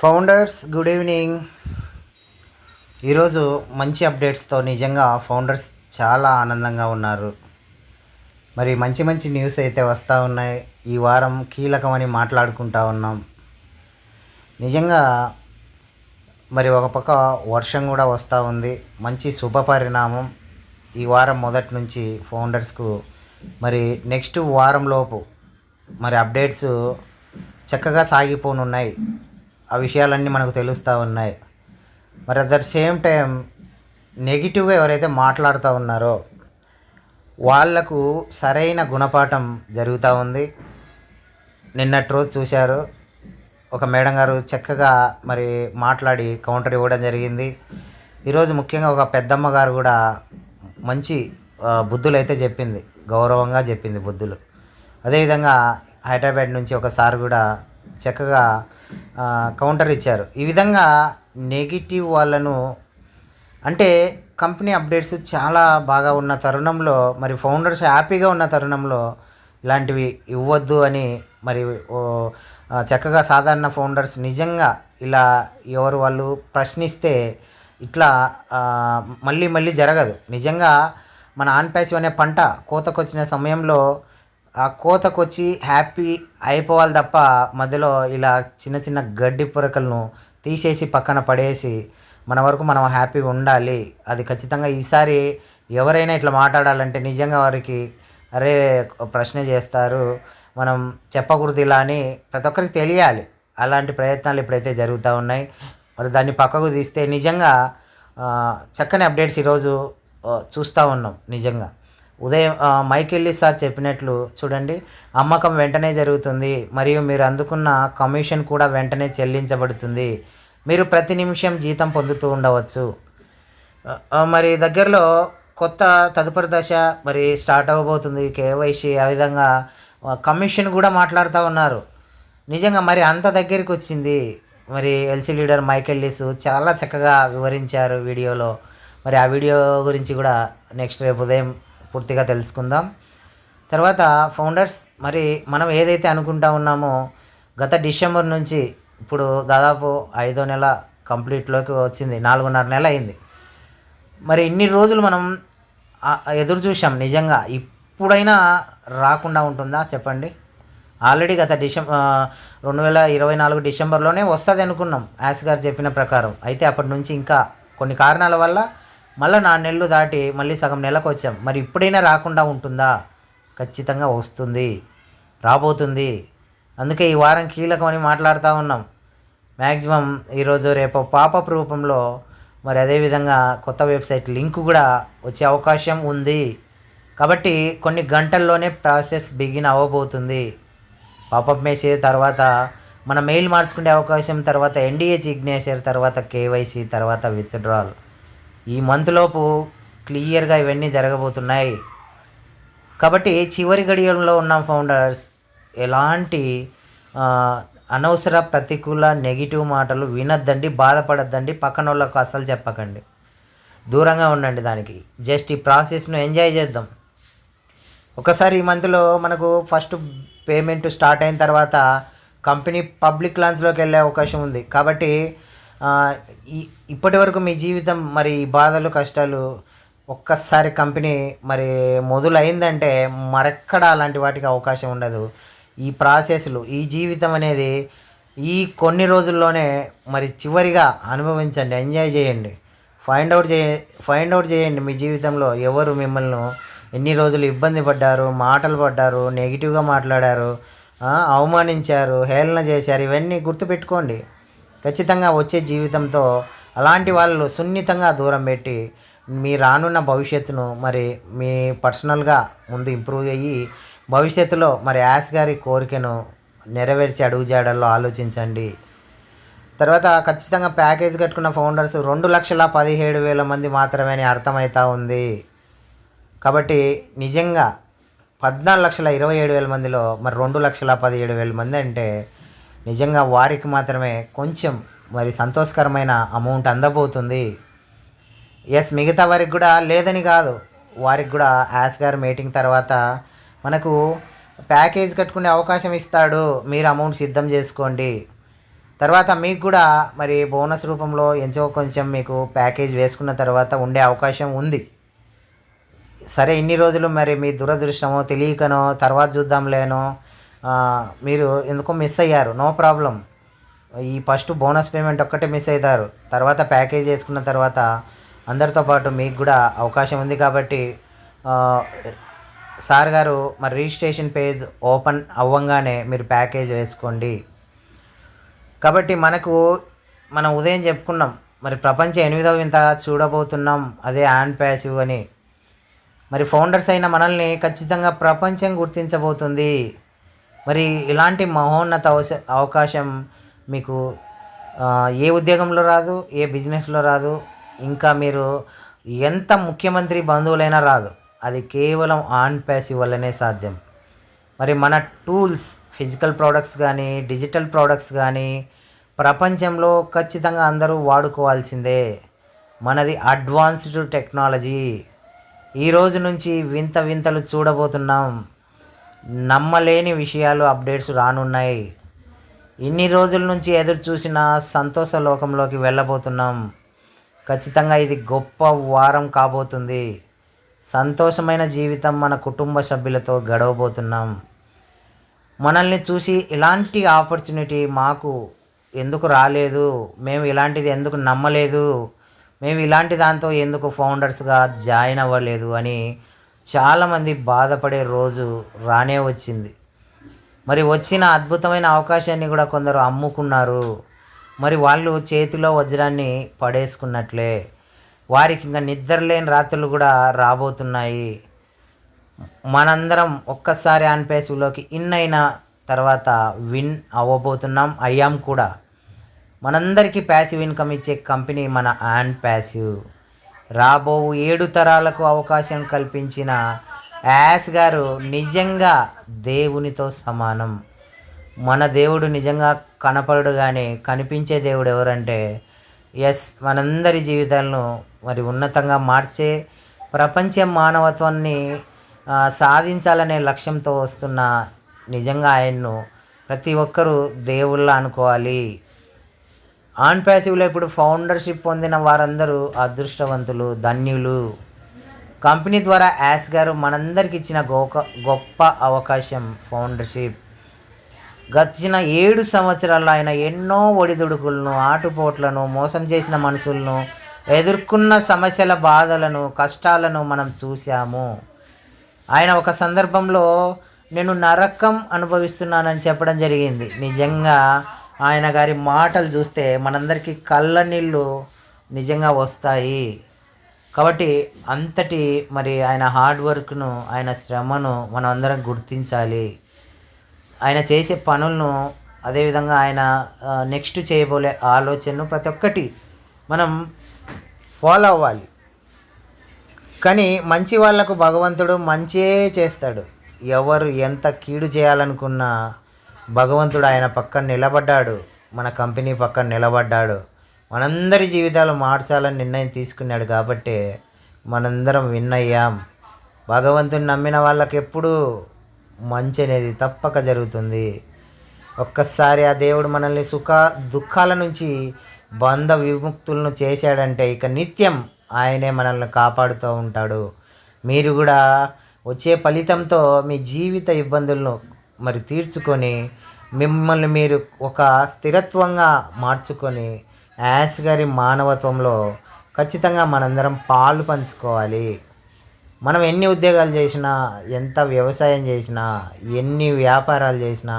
Founders good evening. ఈరోజు మంచి అప్డేట్స్తో నిజంగా ఫౌండర్స్ చాలా ఆనందంగా ఉన్నారు. మరి మంచి మంచి న్యూస్ అయితే వస్తూ ఉన్నాయి. ఈ వారం కీలకమని మాట్లాడుకుంటా ఉన్నాం. నిజంగా మరి ఒక పక్క వర్షం కూడా వస్తూ ఉంది. మంచి శుభ పరిణామం ఈ వారం మొదటి నుంచి ఫౌండర్స్కు. మరి నెక్స్ట్ వారంలోపు మరి అప్డేట్స్ చక్కగా సాగిపోనున్నాయి. ఆ విషయాలన్నీ మనకు తెలుస్తూ ఉన్నాయి. మరి అట్ ద సేమ్ టైం నెగిటివ్గా ఎవరైతే మాట్లాడుతూ ఉన్నారో వాళ్ళకు సరైన గుణపాఠం జరుగుతూ ఉంది. నిన్నటి రోజు చూశారు ఒక మేడం గారు చక్కగా మరి మాట్లాడి కౌంటర్ ఇవ్వడం జరిగింది. ఈరోజు ముఖ్యంగా ఒక పెద్దమ్మ గారు కూడా మంచి బుద్ధులు అయితే చెప్పింది గౌరవంగా చెప్పింది బుద్ధులు. అదేవిధంగా హైదరాబాద్ నుంచి ఒక సార్ కూడా చక్కగా కౌంటర్ ఇచ్చారు. ఈ విధంగా నెగిటివ్ వాళ్ళను అంటే కంపెనీ అప్డేట్స్ చాలా బాగా ఉన్న తరుణంలో మరి ఫౌండర్స్ హ్యాపీగా ఉన్న తరుణంలో ఇలాంటివి ఇవ్వద్దు అని మరి చక్కగా సాధారణ ఫౌండర్స్ నిజంగా ఇలా ఎవరు వాళ్ళు ప్రశ్నిస్తే ఇట్లా మళ్ళీ మళ్ళీ జరగదు. నిజంగా మన ఆన్ ప్యాసివ్ అనే పంట కోతకొచ్చిన సమయంలో ఆ కోతకొచ్చి హ్యాపీ అయిపోవాలి తప్ప మధ్యలో ఇలా చిన్న చిన్న గడ్డి పురకలను తీసేసి పక్కన పడేసి మన వరకు మనం హ్యాపీగా ఉండాలి. అది ఖచ్చితంగా ఈసారి ఎవరైనా ఇట్లా మాట్లాడాలంటే నిజంగా వారికి అరే ప్రశ్న చేస్తారు. మనం చెప్పకూడదు ఇలా అని ప్రతి ఒక్కరికి తెలియాలి. అలాంటి ప్రయత్నాలు ఇప్పుడైతే జరుగుతూ ఉన్నాయి. మరి దాన్ని పక్కకు తీస్తే నిజంగా చక్కని అప్డేట్స్ ఈరోజు చూస్తూ ఉన్నాం నిజంగా. ఉదయం ఆ, మైకెళ్ళి సార్ చెప్పినట్లు చూడండి అమ్మకం వెంటనే జరుగుతుంది మరియు మీరు అందుకున్న కమిషన్ కూడా వెంటనే చెల్లించబడుతుంది. మీరు ప్రతి నిమిషం జీతం పొందుతూ ఉండవచ్చు. మరి దగ్గరలో కొత్త తదుపరి దశ మరి స్టార్ట్ అవ్వబోతుంది. కేవైసీ ఆ విధంగా కమిషన్ కూడా మాట్లాడుతూ ఉన్నారు. నిజంగా మరి అంత దగ్గరికి వచ్చింది మరి ఎల్సీ లీడర్ మైకెల్ లీసు చాలా చక్కగా వివరించారు వీడియోలో. మరి ఆ వీడియో గురించి కూడా నెక్స్ట్ రేపు ఉదయం పూర్తిగా తెలుసుకుందాం. తర్వాత ఫౌండర్స్ మరి మనం ఏదైతే అనుకుంటా ఉన్నామో గత డిసెంబర్ నుంచి ఇప్పుడు దాదాపు ఐదో నెల కంప్లీట్లోకి వచ్చింది నాలుగున్నర నెల అయింది. మరి ఇన్ని రోజులు మనం ఎదురు చూసాం నిజంగా. ఇప్పుడైనా రాకుండా ఉంటుందా? చెప్పండి. ఆల్రెడీ గత డిసెంబర్ రెండు వేల ఇరవై నాలుగు డిసెంబర్లోనే వస్తుంది అనుకున్నాం యాస్ గారు చెప్పిన ప్రకారం. అయితే అప్పటి నుంచి ఇంకా కొన్ని కారణాల వల్ల మళ్ళీ నాలుగు నెలలు దాటి మళ్ళీ సగం నెలకు వచ్చాం. మరి ఇప్పుడైనా రాకుండా ఉంటుందా? ఖచ్చితంగా వస్తుంది. రాబోతుంది. అందుకే ఈ వారం కీలకమని మాట్లాడుతూ ఉన్నాం. మ్యాక్సిమం ఈరోజు రేపు పాపప్ రూపంలో మరి అదేవిధంగా కొత్త వెబ్సైట్ లింక్ కూడా వచ్చే అవకాశం ఉంది. కాబట్టి కొన్ని గంటల్లోనే ప్రాసెస్ బిగిన్ అవ్వబోతుంది. పాపప్ మెసేజ్ తర్వాత మన మెయిల్ మార్చుకునే అవకాశం తర్వాత ఎన్డీఏ సిగ్నేచర్ తర్వాత కేవైసీ తర్వాత విత్డ్రాల్ ఈ మంత్లోపు క్లియర్గా ఇవన్నీ జరగబోతున్నాయి. కాబట్టి చివరి గడియల్లో ఉన్న ఫౌండర్స్. ఎలాంటి అనవసర ప్రతికూల నెగిటివ్ మాటలు వినొద్దండి బాధపడద్దండి పక్కన వాళ్ళకు అస్సలు చెప్పకండి. దూరంగా ఉండండి దానికి. జస్ట్ ఈ ప్రాసెస్ను ఎంజాయ్ చేద్దాం. ఒకసారి ఈ మంత్లో మనకు ఫస్ట్ పేమెంట్ స్టార్ట్ అయిన తర్వాత కంపెనీ పబ్లిక్ లాంచ్లోకి వెళ్ళే అవకాశం ఉంది. కాబట్టి ఇప్పటి వరకు మీ జీవితం మరి ఈ బాధలు కష్టాలు ఒక్కసారి కంపెనీ మరి మొదలైందంటే మరెక్కడ అలాంటి వాటికి అవకాశం ఉండదు. ఈ ప్రాసెస్లు ఈ జీవితం అనేది ఈ కొన్ని రోజుల్లోనే మరి చివరిగా అనుభవించండి ఎంజాయ్ చేయండి. ఫైండ్ అవుట్ చే ఫైండ్ అవుట్ చేయండి మీ జీవితంలో ఎవరు మిమ్మల్ని. ఎన్ని రోజులు ఇబ్బంది పడ్డారు మాటలు పడ్డారు నెగిటివ్గా మాట్లాడారు అవమానించారు హేళన చేశారు ఇవన్నీ గుర్తుపెట్టుకోండి. ఖచ్చితంగా వచ్చే జీవితంతో అలాంటి వాళ్ళు సున్నితంగా దూరం పెట్టి మీ రానున్న భవిష్యత్తును మరి మీ పర్సనల్గా ముందు ఇంప్రూవ్ అయ్యి భవిష్యత్తులో మరి యాస్ గారి కోరికను నెరవేర్చి అడుగుజాడల్లో ఆలోచించండి. తర్వాత ఖచ్చితంగా ప్యాకేజ్ కట్టుకున్న ఫౌండర్స్ రెండు లక్షల పదిహేడు వేల మంది మాత్రమే అని అర్థమవుతా ఉంది. కాబట్టి నిజంగా పద్నాలుగు లక్షల ఇరవై ఏడు వేల మందిలో మరి రెండు లక్షల పదిహేడు వేల మంది అంటే నిజంగా వారికి మాత్రమే కొంచెం మరి సంతోషకరమైన అమౌంట్ అందబోతుంది. ఎస్ మిగతా వారికి కూడా లేదని కాదు. వారికి కూడా యాస్ గారు మీటింగ్ తర్వాత మనకు ప్యాకేజ్ కట్టుకునే అవకాశం ఇస్తాడు. మీరు అమౌంట్ సిద్ధం చేసుకోండి. తర్వాత మీకు కూడా మరి బోనస్ రూపంలో ఎంతో కొంచెం మీకు ప్యాకేజ్ వేసుకున్న తర్వాత ఉండే అవకాశం ఉంది. సరే ఇన్ని రోజులు మరి మీ దురదృష్టమో తెలియకనో తర్వాత చూద్దాంలేనో మీరు ఎందుకో మిస్ అయ్యారు. నో ప్రాబ్లం ఈ ఫస్ట్ బోనస్ పేమెంట్ ఒక్కటే మిస్ అవుతారు తర్వాత ప్యాకేజ్ చేసుకున్న తర్వాత అందరితో పాటు మీకు కూడా అవకాశం ఉంది కాబట్టి సార్ గారు మరి రిజిస్ట్రేషన్ పేజ్ ఓపెన్ అవ్వంగానే మీరు ప్యాకేజ్ వేసుకోండి. కాబట్టి మనకు మనం ఉదయం చెప్పుకున్నాం. మరి ప్రపంచ ఎనిమిదవ వింత చూడబోతున్నాం. అదే హ్యాండ్ ప్యాసివ్ అని. మరి ఫౌండర్స్ అయిన మనల్ని ఖచ్చితంగా ప్రపంచం గుర్తించబోతుంది. మరి ఇలాంటి మహోన్నత అవస అవకాశం మీకు ఏ ఉద్యోగంలో రాదు ఏ బిజినెస్లో రాదు ఇంకా మీరు ఎంత ముఖ్యమంత్రి బంధువులైనా రాదు. అది కేవలం ఆన్ ప్యాసి వల్లనే సాధ్యం. మరి మన టూల్స్ ఫిజికల్ ప్రోడక్ట్స్ కానీ డిజిటల్ ప్రోడక్ట్స్ కానీ ప్రపంచంలో ఖచ్చితంగా అందరూ వాడుకోవాల్సిందే. మనది అడ్వాన్స్డ్ టెక్నాలజీ. ఈ రోజు నుంచి వింత వింతలు చూడబోతున్నాం. నమ్మలేని విషయాలు అప్డేట్స్ రానున్నాయి. ఇన్ని రోజుల నుంచి ఎదురు చూసిన సంతోష లోకంలోకి వెళ్ళబోతున్నాం. ఖచ్చితంగా ఇది గొప్ప వారం కాబోతుంది. సంతోషమైన జీవితం మన కుటుంబ సభ్యులతో గడవబోతున్నాం. మనల్ని చూసి ఇలాంటి ఆపర్చునిటీ మాకు ఎందుకు రాలేదు? మేము ఇలాంటిది ఎందుకు నమ్మలేదు? మేము ఇలాంటి దాంతో ఎందుకు ఫౌండర్స్గా జాయిన్ అవ్వలేదు? అని చాలామంది బాధపడే రోజు రానే వచ్చింది. మరి వచ్చిన అద్భుతమైన అవకాశాన్ని కూడా కొందరు అమ్ముకున్నారు. మరి వాళ్ళు చేతిలో వజ్రాన్ని పడేసుకున్నట్లే. వారికి ఇంకా నిద్రలేని రాత్రులు కూడా రాబోతున్నాయి. మనందరం ఒక్కసారి ఆన్ ఇన్ అయిన తర్వాత విన్ అవ్వబోతున్నాం. అయ్యాం కూడా. మనందరికీ ప్యాసివ్ ఇన్కమ్ ఇచ్చే కంపెనీ మన ఆన్ ప్యాసివ్. రాబో ఏడు తరాలకు అవకాశం కల్పించిన యాస్ గారు నిజంగా దేవునితో సమానం. మన దేవుడు నిజంగా కనపడడు కానీ కనిపించే దేవుడు ఎవరంటే ఎస్ మనందరి జీవితాలను మరి ఉన్నతంగా మార్చే ప్రపంచ మానవత్వాన్ని సాధించాలనే లక్ష్యంతో వస్తున్న నిజంగా ఆయన్ను ప్రతి ఒక్కరూ దేవుళ్ళ అనుకోవాలి. ఆన్ ప్యాసివ్లో ఇప్పుడు ఫౌండర్షిప్ పొందిన వారందరూ అదృష్టవంతులు ధన్యులు. కంపెనీ ద్వారా యాస్ గారు మనందరికి ఇచ్చిన గొప్ప గొప్ప అవకాశం ఫౌండర్షిప్. గతిన ఏడు సంవత్సరాల్లో ఆయన ఎన్నో ఒడిదుడుకులను ఆటుపోట్లను మోసం చేసిన మనుషులను ఎదుర్కొన్న సమస్యల బాధలను కష్టాలను మనం చూశాము. ఆయన ఒక సందర్భంలో నేను నరకం అనుభవిస్తున్నానని చెప్పడం జరిగింది. నిజంగా ఆయన గారి మాటలు చూస్తే మనందరికీ కళ్ళ నీళ్ళు నిజంగా వస్తాయి. కాబట్టి అంతటి మరి ఆయన హార్డ్ వర్క్ను ఆయన శ్రమను మనం అందరం గుర్తించాలి. ఆయన చేసే పనులను అదేవిధంగా ఆయన నెక్స్ట్ చేయబోలే ఆలోచనను ప్రతి ఒక్కటి మనం ఫాలో అవ్వాలి. కానీ మంచి వాళ్ళకు భగవంతుడు మంచే చేస్తాడు. ఎవరు ఎంత కీడు చేయాలనుకున్నా భగవంతుడు ఆయన పక్కన నిలబడ్డాడు. మన కంపెనీ పక్కన నిలబడ్డాడు. మనందరి జీవితాలు మార్చాలని నిర్ణయం తీసుకున్నాడు కాబట్టి మనందరం విన్ అయ్యాం. భగవంతుని నమ్మిన వాళ్ళకి ఎప్పుడూ మంచి అనేది తప్పక జరుగుతుంది. ఒక్కసారి ఆ దేవుడు మనల్ని సుఖ దుఃఖాల నుంచి బంధ విముక్తులను చేశాడంటే ఇక నిత్యం ఆయనే మనల్ని కాపాడుతూ ఉంటాడు. మీరు కూడా వచ్చే ఫలితంతో మీ జీవిత ఇబ్బందులను మరి తీర్చుకొని మిమ్మల్ని మీరు ఒక స్థిరత్వంగా మార్చుకొని యాస్ గారి మానవత్వంలో ఖచ్చితంగా మనందరం పాలు పంచుకోవాలి. మనం ఎన్ని ఉద్యోగాలు చేసినా ఎంత వ్యవసాయం చేసినా ఎన్ని వ్యాపారాలు చేసినా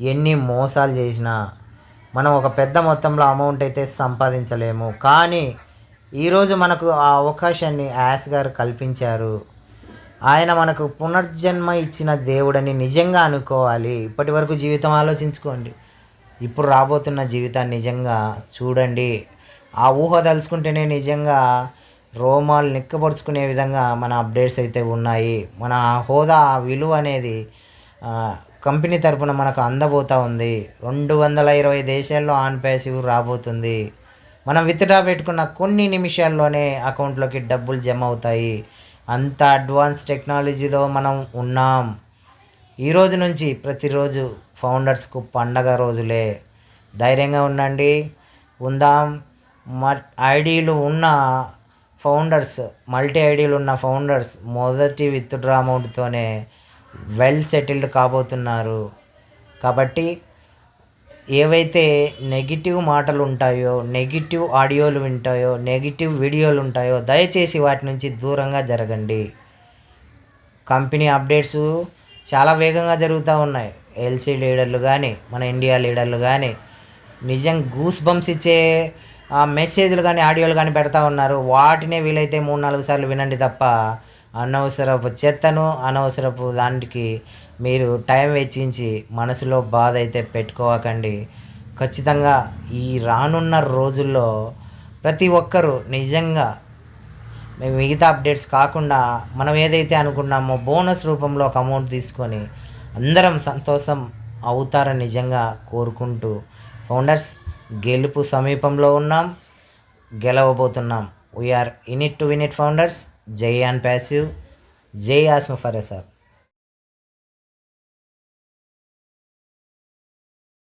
ఎన్ని మోసాలు చేసినా మనం ఒక పెద్ద మొత్తంలో అమౌంట్ అయితే సంపాదించలేము. కానీ ఈరోజు మనకు ఆ అవకాశాన్ని యాస్ గారు కల్పించారు. ఆయన మనకు పునర్జన్మ ఇచ్చిన దేవుడని నిజంగా అనుకోవాలి. ఇప్పటి వరకు జీవితం ఆలోచించుకోండి. ఇప్పుడు రాబోతున్న జీవితాన్ని నిజంగా చూడండి. ఆ ఊహ తలుచుకుంటేనే నిజంగా రోమాలు నిక్కబడుచుకునే విధంగా మన అప్డేట్స్ అయితే ఉన్నాయి. మన హోదా విలువ అనేది కంపెనీ తరపున మనకు అందబోతూ ఉంది. రెండు వందల ఇరవై దేశాల్లో ఆన్ ప్యాసివ్ రాబోతుంది. మనం విత్డ్రా పెట్టుకున్న కొన్ని నిమిషాల్లోనే అకౌంట్లోకి డబ్బులు జమ అవుతాయి. అంత అడ్వాన్స్ టెక్నాలజీలో మనం ఉన్నాం. ఈ రోజు నుంచి ప్రతిరోజు ఫౌండర్స్కు పండగ రోజులే. ధైర్యంగా ఉండండి. ఉందాం. మ ఐడీలు ఉన్న ఫౌండర్స్ మల్టీ ఐడీలు ఉన్న ఫౌండర్స్ మొదటి విత్డ్రా అమౌంట్తోనే వెల్ సెటిల్డ్ కాబోతున్నారు. కాబట్టి ఏవైతే నెగిటివ్ మాటలు ఉంటాయో నెగిటివ్ ఆడియోలు వింటాయో నెగిటివ్ వీడియోలు ఉంటాయో దయచేసి వాటి నుంచి దూరంగా జరగండి. కంపెనీ అప్డేట్స్ చాలా వేగంగా జరుగుతూ ఉన్నాయి. ఎల్సీ లీడర్లు కానీ మన ఇండియా లీడర్లు కానీ నిజం గూస్ బంప్స్ ఇచ్చే మెసేజ్లు కానీ ఆడియోలు కానీ పెడతా ఉన్నారు. వాటినే వీలైతే మూడు నాలుగు సార్లు వినండి తప్ప అనవసరపు చెత్తను అనవసరపు దానికి మీరు టైం వెచ్చించి మనసులో బాధ అయితే పెట్టుకోవకండి ఖచ్చితంగా ఈ రానున్న రోజుల్లో ప్రతి ఒక్కరూ నిజంగా మేము మిగతా అప్డేట్స్ కాకుండా మనం ఏదైతే అనుకున్నామో బోనస్ రూపంలో ఒక అమౌంట్ తీసుకొని అందరం సంతోషం అవుతారని నిజంగా కోరుకుంటూ ఫౌండర్స్ గెలుపు సమీపంలో ఉన్నాం. గెలవబోతున్నాం. We're in it to win it founders जय अन पैसिव जय आसम फर सर